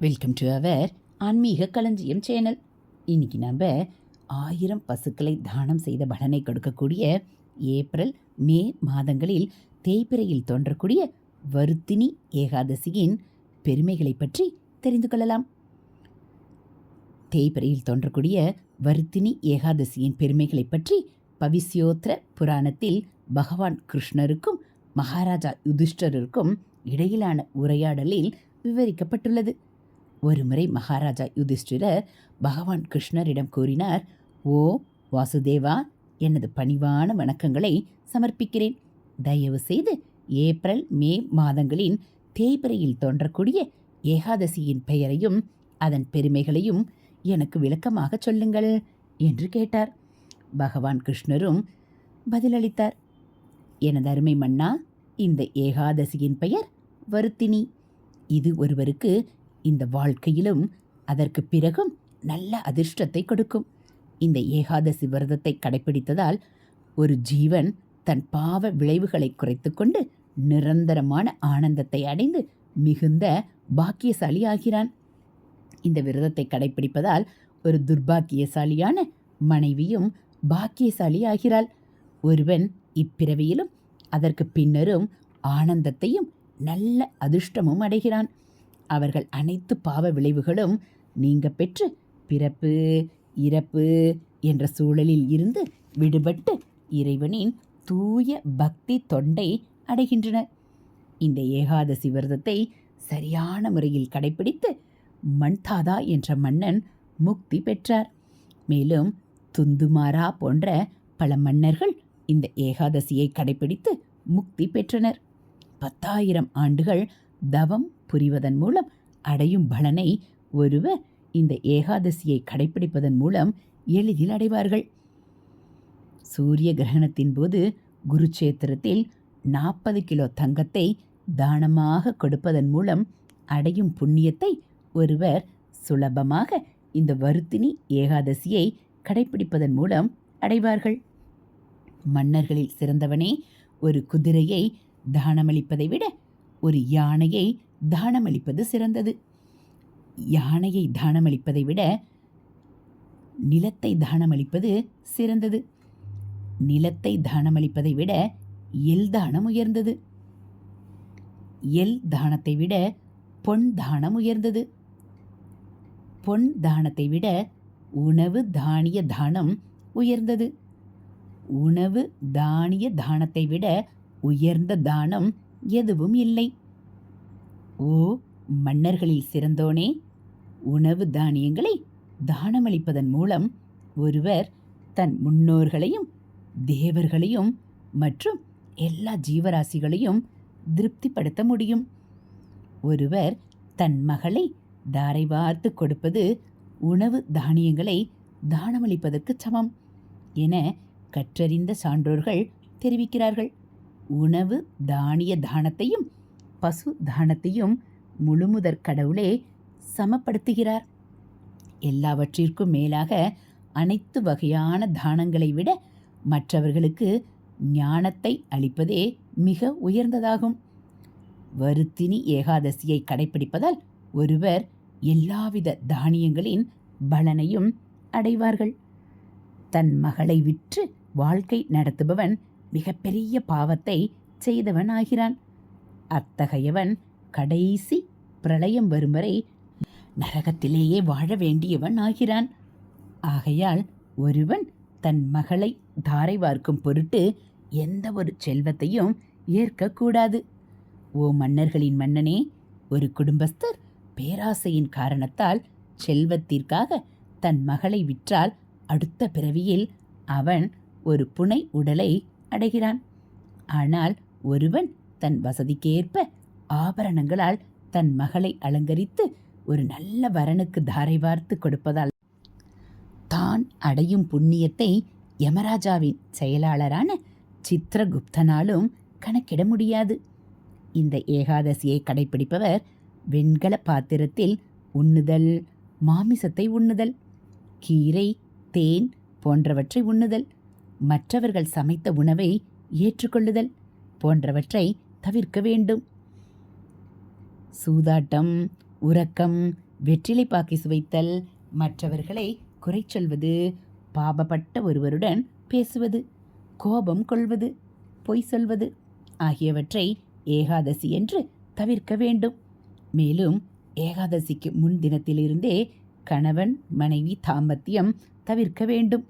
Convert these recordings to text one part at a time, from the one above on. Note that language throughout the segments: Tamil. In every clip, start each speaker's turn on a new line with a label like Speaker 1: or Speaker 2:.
Speaker 1: வெல்கம் டு அவர் ஆன்மீக களஞ்சியம் சேனல் இன்னைக்கு நம்ம ஆயிரம் பசுக்களை தானம் செய்த பலனை கொடுக்கக்கூடிய ஏப்ரல் மே மாதங்களில் தேய்பிறையில் தோன்றக்கூடிய வருத்தினி ஏகாதசியின் பெருமைகளை பற்றி தெரிந்து கொள்ளலாம். தேய்பிறையில் தோன்றக்கூடிய வருத்தினி ஏகாதசியின் பெருமைகளை பற்றி பவிஸ்யோத்திர புராணத்தில் பகவான் கிருஷ்ணருக்கும் மகாராஜா யுதிஷ்டருக்கும் இடையிலான உரையாடலில் விவரிக்கப்பட்டுள்ளது. ஒருமுறை மகாராஜா யுதிஷ்டிரர் பகவான் கிருஷ்ணரிடம் கூறினார் ஓ வாசுதேவா எனது பணிவான வணக்கங்களை சமர்ப்பிக்கிறேன். தயவு செய்து ஏப்ரல் மே மாதங்களின் தேய்பிறையில் தோன்றக்கூடிய ஏகாதசியின் பெயரையும் அதன் பெருமைகளையும் எனக்கு விளக்கமாக சொல்லுங்கள் என்று கேட்டார். பகவான் கிருஷ்ணரும் பதிலளித்தார் எனது அருமை மன்னா இந்த ஏகாதசியின் பெயர் வருத்தினி. இது ஒருவருக்கு இந்த வாழ்க்கையிலும் அதற்கு பிறகும் நல்ல அதிர்ஷ்டத்தை கொடுக்கும். இந்த ஏகாதசி விரதத்தை கடைபிடித்ததால் ஒரு ஜீவன் தன் பாவ விளைவுகளை குறைத்துக்கொண்டு நிரந்தரமான ஆனந்தத்தை அடைந்து மிகுந்த பாக்கியசாலி ஆகிறான் இந்த விரதத்தை கடைபிடிப்பதால் ஒரு துர்பாக்கியசாலியான மனைவியும் பாக்கியசாலி ஆகிறாள் ஒருவன் இப்பிறவியிலும் அதற்கு பின்னரும் ஆனந்தத்தையும் நல்ல அதிர்ஷ்டமும் அடைகிறான். அவர்கள் அனைத்து பாவ விளைவுகளும் நீங்க பெற்று பிறப்பு இறப்பு என்ற சூழலில் இருந்து விடுபட்டு இறைவனின் தூய பக்தி தொண்டை அடைகின்றனர். இந்த ஏகாதசி விரதத்தை சரியான முறையில் கடைபிடித்து மன்தாதா என்ற மன்னன் முக்தி பெற்றார். மேலும் துந்துமாரா போன்ற பல மன்னர்கள் இந்த ஏகாதசியை கடைபிடித்து முக்தி பெற்றனர். பத்தாயிரம் ஆண்டுகள் தவம் புரிவதன் மூலம் அடையும் பலனை ஒருவர் இந்த ஏகாதசியை கடைபிடிப்பதன் மூலம் எளிதில் அடைவார்கள். சூரிய கிரகணத்தின் போது குருச்சேத்திரத்தில் நாற்பது கிலோ தங்கத்தை தானமாக கொடுப்பதன் மூலம் அடையும் புண்ணியத்தை ஒருவர் சுலபமாக இந்த வருத்தினி ஏகாதசியை கடைபிடிப்பதன் மூலம் அடைவார்கள். மன்னர்களில் சிறந்தவனே ஒரு குதிரையை தானமளிப்பதை விட ஒரு யானையை தானமளிப்பது சிறந்தது. யானையை தானமளிப்பதை விட நிலத்தை தானமளிப்பது சிறந்தது. நிலத்தை தானமளிப்பதை விட எல் தானம் உயர்ந்தது. எல் தானத்தை விட பொன் தானம் உயர்ந்தது. பொன் தானத்தை விட உணவு தானிய தானம் உயர்ந்தது. உணவு தானிய தானத்தை விட உயர்ந்த தானம் எதுவும் இல்லை. ஓ மன்னர்களில் சிறந்தோனே. உணவு தானியங்களை தானமளிப்பதன் மூலம் ஒருவர் தன் முன்னோர்களையும் தேவர்களையும் மற்றும் எல்லா ஜீவராசிகளையும் திருப்திப்படுத்த முடியும். ஒருவர் தன் மகளை தாரை வார்த்து கொடுப்பது உணவு தானியங்களை தானமளிப்பதற்கு சமம் என கற்றறிந்த சான்றோர்கள் தெரிவிக்கிறார்கள். உணவு தானிய தானத்தையும் பசு தானத்தையும் முழுமுதற் கடவுளே சமப்படுத்துகிறார். எல்லாவற்றிற்கும் மேலாக அனைத்து வகையான தானங்களை விட மற்றவர்களுக்கு ஞானத்தை அளிப்பதே மிக உயர்ந்ததாகும். வருத்தினி ஏகாதசியை கடைபிடிப்பதால் ஒருவர் எல்லாவித தானியங்களின் பலனையும் அடைவார்கள். தன் மகளை விற்று வாழ்க்கை நடத்துபவன் மிகப்பெரிய பாவத்தை செய்தவன் ஆகிறான் அத்தகையவன் கடைசி பிரளயம் வரும் வரை நரகத்திலேயே வாழ வேண்டியவன் ஆகிறான். ஆகையால் ஒருவன் தன் மகளை தாரை வார்க்கும் பொருட்டு எந்த ஒரு செல்வத்தையும் ஏற்கக்கூடாது ஓ மன்னர்களின் மன்னனே ஒரு குடும்பஸ்தர் பேராசையின் காரணத்தால் செல்வத்திற்காக தன் மகளை விற்றால் அடுத்த பிறவியில் அவன் ஒரு புனை உடலை அடைகிறான். ஆனால் ஒருவன் தன் வசதிக்கேற்ப ஆபரணங்களால் தன் மகளை அலங்கரித்து ஒரு நல்ல வரனுக்கு தாரை வார்த்து கொடுப்பதால் தான் அடையும் புண்ணியத்தை யமராஜாவின் செயலாளரான சித்திரகுப்தனாலும் கணக்கிட முடியாது. இந்த ஏகாதசியை கடைபிடிப்பவர் வெண்கல பாத்திரத்தில் உண்ணுதல் மாமிசத்தை உண்ணுதல் கீரை தேன் போன்றவற்றை உண்ணுதல் மற்றவர்கள் சமைத்த உணவை ஏற்றுக்கொள்ளுதல் போன்றவற்றை தவிர்க்க வேண்டும். சூதாட்டம் உறக்கம் வெற்றிலை பாக்கி சுவைத்தல் மற்றவர்களை குறை சொல்வது பாபப்பட்ட ஒருவருடன் பேசுவது கோபம் கொள்வது பொய் சொல்வது ஆகியவற்றை ஏகாதசி என்று தவிர்க்க வேண்டும். மேலும் ஏகாதசிக்கு முன் தினத்திலிருந்தே கணவன் மனைவி தாம்பத்தியம் தவிர்க்க வேண்டும்.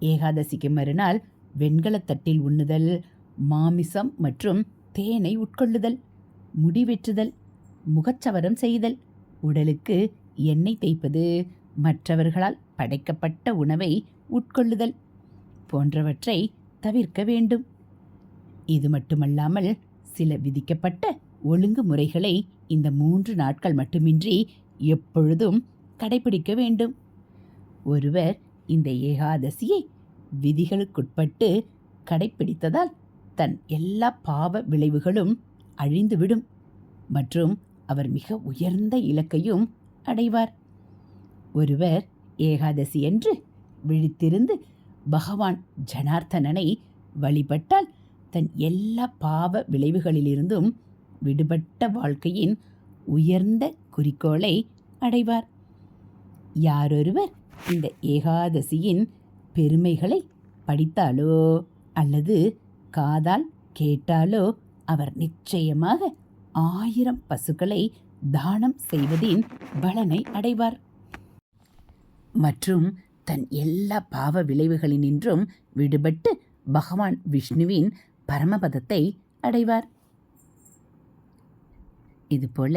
Speaker 1: ஏகாதசிக்கு மறுநாள் வெண்கலத்தட்டில் உண்ணுதல் மாமிசம் மற்றும் தேனை உட்கொள்ளுதல் முடிவெற்றுதல் முகச்சவரம் செய்தல் உடலுக்கு எண்ணெய் தேய்ப்பது மற்றவர்களால் படைக்கப்பட்ட உணவை உட்கொள்ளுதல் போன்றவற்றை தவிர்க்க வேண்டும். இது மட்டுமல்லாமல் சில விதிக்கப்பட்ட ஒழுங்குமுறைகளை இந்த மூன்று நாட்கள் மட்டுமின்றி எப்பொழுதும் கடைபிடிக்க வேண்டும். ஒருவர் இந்த ஏகாதசியை விதிகளுக்குட்பட்டு கடைப்பிடித்ததால் தன் எல்லா பாவ விளைவுகளும் அழிந்துவிடும் மற்றும் அவர் மிக உயர்ந்த இலக்கையும் அடைவார். ஒருவர் ஏகாதசி என்று விழித்திருந்து பகவான் ஜனார்த்தனனை வழிபட்டால் தன் எல்லா பாவ விளைவுகளிலிருந்தும் விடுபட்ட வாழ்க்கையின் உயர்ந்த குறிக்கோளை அடைவார். யாரொருவர் இந்த ஏகாதசியின் பெருமைகளை படித்தாலோ அல்லது காதால் கேட்டாலோ அவர் நிச்சயமாக ஆயிரம் பசுக்களை தானம் செய்வதின் பலனை அடைவார். மற்றும் தன் எல்லா பாவ விளைவுகளினின்றும் விடுபட்டு பகவான் விஷ்ணுவின் பரமபதத்தை அடைவார். இதுபோல